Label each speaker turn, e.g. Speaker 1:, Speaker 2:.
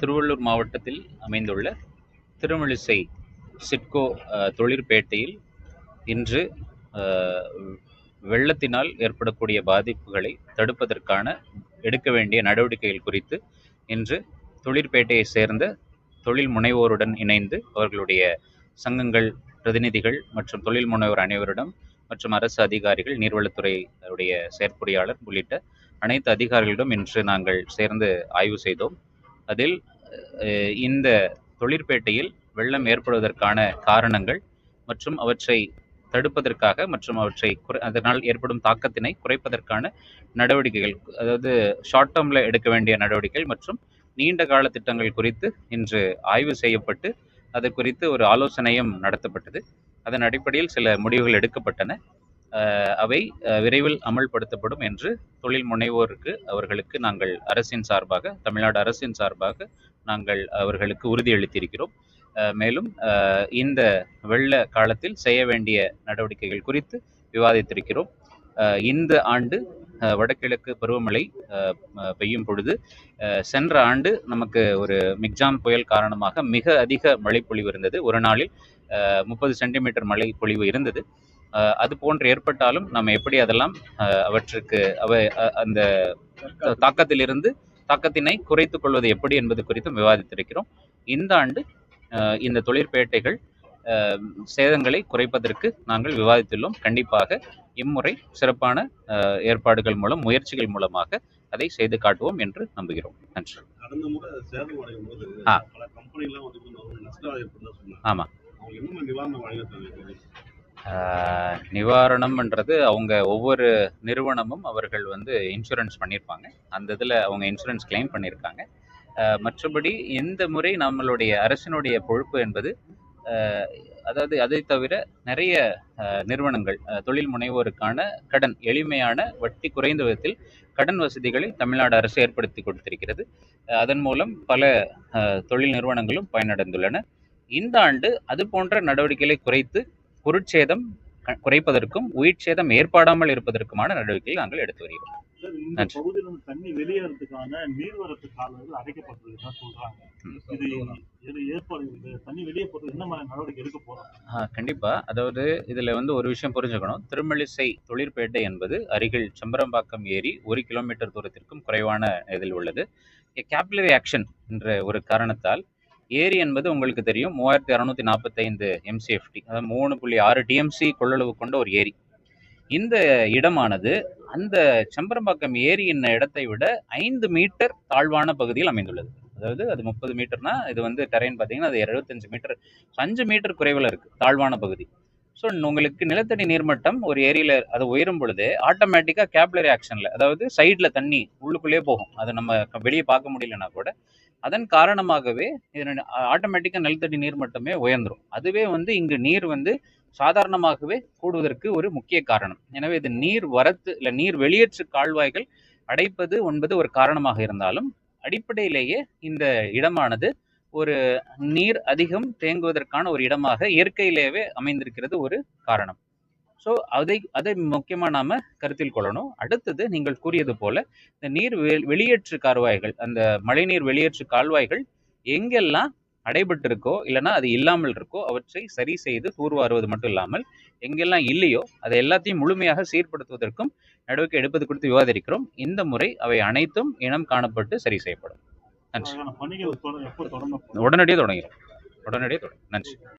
Speaker 1: திருவள்ளூர் மாவட்டத்தில் அமைந்துள்ள திருமழிசை சிட்கோ தொழிற்பேட்டையில் இன்று வெள்ளத்தினால் ஏற்படக்கூடிய பாதிப்புகளை தடுப்பதற்கான எடுக்க வேண்டிய நடவடிக்கைகள் குறித்து இன்று தொழிற்பேட்டையை சேர்ந்த தொழில் முனைவோருடன் இணைந்து அவர்களுடைய சங்கங்கள் பிரதிநிதிகள் மற்றும் தொழில் முனைவோர் அனைவரிடம் மற்றும் அரசு அதிகாரிகள் நீர்வளத்துறை உடைய செயற்பொறியாளர் உள்ளிட்ட அனைத்து அதிகாரிகளிடம் இன்று நாங்கள் சேர்ந்து ஆய்வு செய்தோம். அதில் இந்த தொழிற்பேட்டையில் வெள்ளம் ஏற்படுவதற்கான காரணங்கள் மற்றும் அவற்றை தடுப்பதற்காக மற்றும் அவற்றை குறை அதனால் ஏற்படும் தாக்கத்தினை குறைப்பதற்கான நடவடிக்கைகள் அதாவது ஷார்ட் டேர்மில் எடுக்க வேண்டிய நடவடிக்கைகள் மற்றும் நீண்ட கால திட்டங்கள் குறித்து இன்று ஆய்வு செய்யப்பட்டு அது குறித்து ஒரு ஆலோசனையும் நடத்தப்பட்டது. அதன் அடிப்படையில் சில முடிவுகள் எடுக்கப்பட்டன. அவை விரைவில் அமல்படுத்தப்படும் என்று தொழில் முனைவோருக்கு அவர்களுக்கு நாங்கள் அரசின் சார்பாக தமிழ்நாடு அரசின் சார்பாக நாங்கள் அவர்களுக்கு உறுதியளித்திருக்கிறோம். மேலும் இந்த வெள்ள காலத்தில் செய்ய வேண்டிய நடவடிக்கைகள் குறித்து விவாதித்திருக்கிறோம். இந்த ஆண்டு வடகிழக்கு பருவமழை பெய்யும் பொழுது சென்ற ஆண்டு நமக்கு ஒரு மிக்ஜாம் புயல் காரணமாக மிக அதிக மழைப்பொழிவு இருந்தது. ஒரு நாளில் முப்பது சென்டிமீட்டர் மழை பொழிவு இருந்தது. அது போன்று ஏற்பட்டாலும் நம்ம எப்படி அதெல்லாம் அவற்றுக்கு அவை அந்த தாக்கத்திலிருந்து தாக்கத்தினை குறைத்துக் கொள்வது எப்படி என்பது குறித்தும் விவாதித்திருக்கிறோம். இந்த ஆண்டு இந்த தொழிற்பேட்டைகள் சேதங்களை குறைப்பதற்கு நாங்கள் விவாதித்துள்ளோம். கண்டிப்பாக இம்முறை சிறப்பான ஏற்பாடுகள் மூலம் முயற்சிகள் மூலமாக அதை செய்து காட்டுவோம் என்று நம்புகிறோம். நன்றி. ஆமா. நிவாரணம்ன்றது அவங்க ஒவ்வொரு நிறுவனமும் அவர்கள் வந்து இன்சூரன்ஸ் பண்ணியிருப்பாங்க அந்த இதில் அவங்க இன்சூரன்ஸ் கிளைம் பண்ணியிருக்காங்க மற்றபடி இந்த முறை நம்மளுடைய அரசினுடைய பொறுப்பு என்பது அதாவது அதை தவிர நிறைய நிறுவனங்கள் தொழில் முனைவோருக்கான கடன் எளிமையான வட்டி குறைந்த விதத்தில் கடன் வசதிகளை தமிழ்நாடு அரசு ஏற்படுத்தி கொடுத்திருக்கிறது. அதன் மூலம் பல தொழில் நிறுவனங்களும் பயனடைந்துள்ளன. இந்த ஆண்டு அது போன்ற நடவடிக்கைகளை குறைத்து பொருட்சேதம் குறைப்பதற்கும் உயிர் சேதம் ஏற்படாமல் இருப்பதற்குமான நடவடிக்கைகளை நாங்கள் எடுத்து வருகிறோம்.
Speaker 2: தண்ணி வெளியேறதுக்கான நீர்வரத்து கால்வாய்கள் அடைக்கப்பட்டிருக்குதா சொல்றாங்க.
Speaker 1: ம்.
Speaker 2: இது இது ஏற்பாடு இது தண்ணி வெளியே போறது என்ன மாதிரி நடவடிக்கை எடுக்க போறோம்
Speaker 1: ஆ, கண்டிப்பா. அதாவது இதுல வந்து ஒரு விஷயம் புரிஞ்சுக்கணும். திருமழிசை தொழிற்பேட்டை என்பது அருகில் செம்பரம்பாக்கம் ஏரி ஒரு கிலோமீட்டர் தூரத்திற்கும் குறைவான இதில் உள்ளது. கேபிலரி ஆக்ஷன் என்ற ஒரு காரணத்தால் ஏரி என்பது உங்களுக்கு தெரியும். மூவாயிரத்தி அறுநூத்தி நாற்பத்தைந்து எம்சிஎஃப்டி அதாவது மூணு புள்ளி ஆறு டிஎம்சி கொள்ளளவு கொண்ட ஒரு ஏரி. இந்த இடமானது அந்த செம்பரம்பாக்கம் ஏரியின் இடத்தை விட ஐந்து மீட்டர் தாழ்வான பகுதியில் அமைந்துள்ளது. அதாவது அது முப்பது மீட்டர்னா இது வந்து டெரைன் பார்த்தீங்கன்னா அது எழுபத்தஞ்சு மீட்டர். அஞ்சு மீட்டர் குறைவில் இருக்கு தாழ்வான பகுதி. ஸோ உங்களுக்கு நிலத்தடி நீர்மட்டம் ஒரு ஏரியில் அது உயரும் பொழுது ஆட்டோமேட்டிக்காக கேப்லரி ஆக்ஷனில் அதாவது சைடில் தண்ணி உள்ளுக்குள்ளே போகும். அதை நம்ம வெளியே பார்க்க முடியலன்னா கூட அதன் காரணமாகவே இது ஆட்டோமேட்டிக்காக நிலத்தடி நீர்மட்டமே உயர்ந்துடும் அதுவே வந்து இங்கு நீர் வந்து சாதாரணமாகவே கூடுவதற்கு ஒரு முக்கிய காரணம். எனவே இது நீர் வரத்து இல்லை நீர் வெளியேற்று கால்வாய்கள் அடைப்பது என்பது ஒரு காரணமாக இருந்தாலும் அடிப்படையிலேயே இந்த இடமானது ஒரு நீர் அதிகம் தேங்குவதற்கான ஒரு இடமாக இயற்கையிலேயே அமைந்திருக்கிறது ஒரு காரணம். ஸோ அதை அதை முக்கியமாக நாம கருத்தில் கொள்ளணும். அடுத்தது நீங்கள் கூறியது போல இந்த நீர் வெளியேற்று கால்வாய்கள் அந்த மழைநீர் வெளியேற்று கால்வாய்கள் எங்கெல்லாம் அடைபட்டிருக்கோ இல்லைன்னா அது இல்லாமல் இருக்கோ அவற்றை சரி செய்து தூர்வாருவது மட்டும் இல்லாமல் எங்கெல்லாம் இல்லையோ அதை எல்லாத்தையும் முழுமையாக சீர்படுத்துவதற்கும் நடவடிக்கை எடுப்பது குறித்து விவாதிக்கிறோம். இந்த முறை அவை அனைத்தும் இனம் காணப்பட்டு சரி செய்யப்படும். நன்றி. உடனடியாக தொடங்கிறோம் உடனடியாக தொடங்கும். நன்றி.